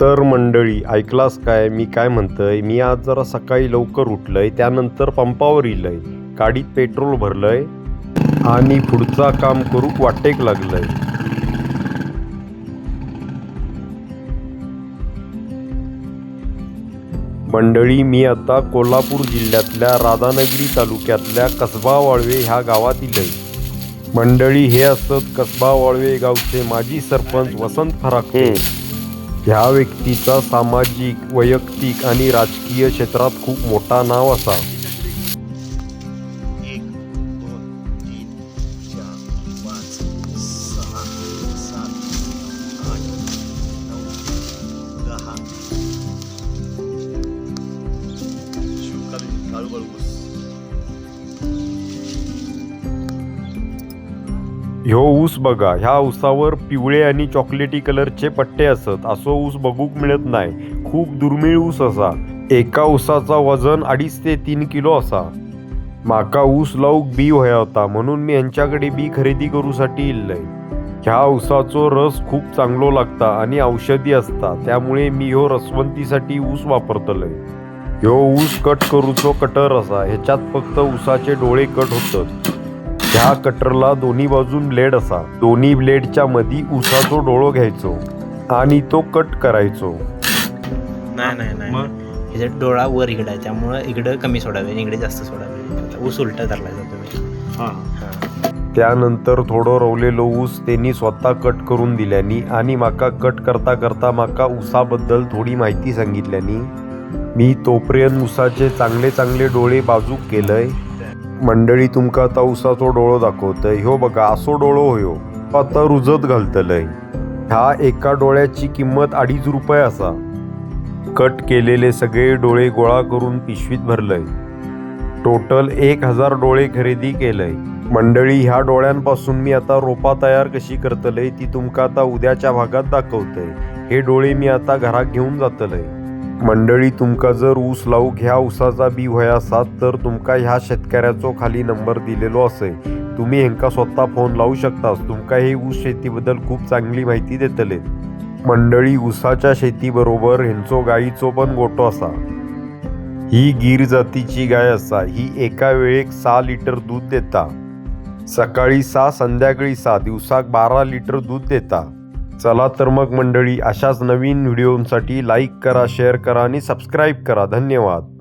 तर मंडळी ऐकलास काय? मी काय म्हणतंय? मी आज जरा सकाळी लवकर उठलंय त्यानंतर पंपावर इलंय गाडीत पेट्रोल भरलंय आणि पुढचा काम करूक वाटेक लागलंय. मंडळी मी आता कोल्हापूर जिल्ह्यातल्या राधानगरी तालुक्यातल्या कसबा वाळवे ह्या गावात इलंय. मंडळी हे असत कसबा वाळवे गावचे माजी सरपंच वसंत फराके ह्या व्यक्तीचा सामाजिक वैयक्तिक आणि राजकीय क्षेत्रात खूप मोठा नाव असा. एक दोन ह्यो ऊस बघा ह्या ऊसावर पिवळे आणि चॉकलेटी कलरचे पट्टे असत. असो ऊस बघूक मिळत नाही. खूप दुर्मिळ ऊस असा. एका ऊसाचा वजन अडीच ते तीन किलो असा. माका ऊस लावूक बी व्हया होता म्हणून मी यांच्याकडे बी खरेदी करूसाठी इल्लय. ह्या ऊसाचो रस खूप चांगलो लागता आणि औषधी असता त्यामुळे मी ह्यो रसवंतीसाठी ऊस वापरतलय. ह्यो ऊस कट करूचो कटर असा ह्याच्यात फक्त ऊसाचे डोळे कट होतत. ह्या कटरला दोन्ही बाजून ब्लेड असा. दोन्ही ब्लेडच्या मधी ऊसाचो डोळो घ्यायचो आणि तो कट करायचो. नाही नाही नाही. ह्याच्यात डोळा वर इकडं आहे त्यामुळं इकडं कमी सोडावे आणि इकडे जास्त सोडावे. आता ऊस उलटा धरला जातो. मी हां. त्यानंतर थोडं रवलेलो ऊस त्यांनी स्वतः कट करून दिल्यानी आणि माका कट करता करता माका ऊसाबद्दल थोडी माहिती सांगितल्यानी मी तोपर्यंत ऊसाचे चांगले चांगले डोळे बाजूक केलंय. मंडळी तुमका आता ऊसाचो डोळो दाखवतय. ह्यो बघा असो डोळो होयो. आता रुजत घालतलय. ह्या एका डोळ्याची किंमत अडीच रुपये असा. कट केलेले सगळे डोळे गोळा करून पिशवीत भरलंय. टोटल एक हजार डोळे खरेदी केलंय. मंडळी ह्या डोळ्यांपासून मी आता रोपा तयार कशी करतलय ती तुमका आता उद्याच्या भागात दाखवतय. हे डोळे मी आता घरात घेऊन जातलय. मंडळी तुमका जर ऊस लावूक ह्या ऊसाचा बी व्हय असात तर तुमका ह्या शेतकऱ्याचो खाली नंबर दिलेलो असे. तुम्ही हेंका स्वतः फोन लावू शकतास. तुमका हे ऊस शेतीबद्दल खूप चांगली माहिती देतले. मंडळी ऊसाच्या शेतीबरोबर हेंचो गायीचो पण गोटो असा. ही गीर जातीची गाय असा. ही एका वेळेक सहा लिटर दूध देता. सकाळी सहा संध्याकाळी सहा दिवसाक बारा लिटर दूध देता. चला तर मग मंडळी अशाच नवीन व्हिडिओंसाठी लाईक करा शेअर करा आणि सबस्क्राईब करा. धन्यवाद.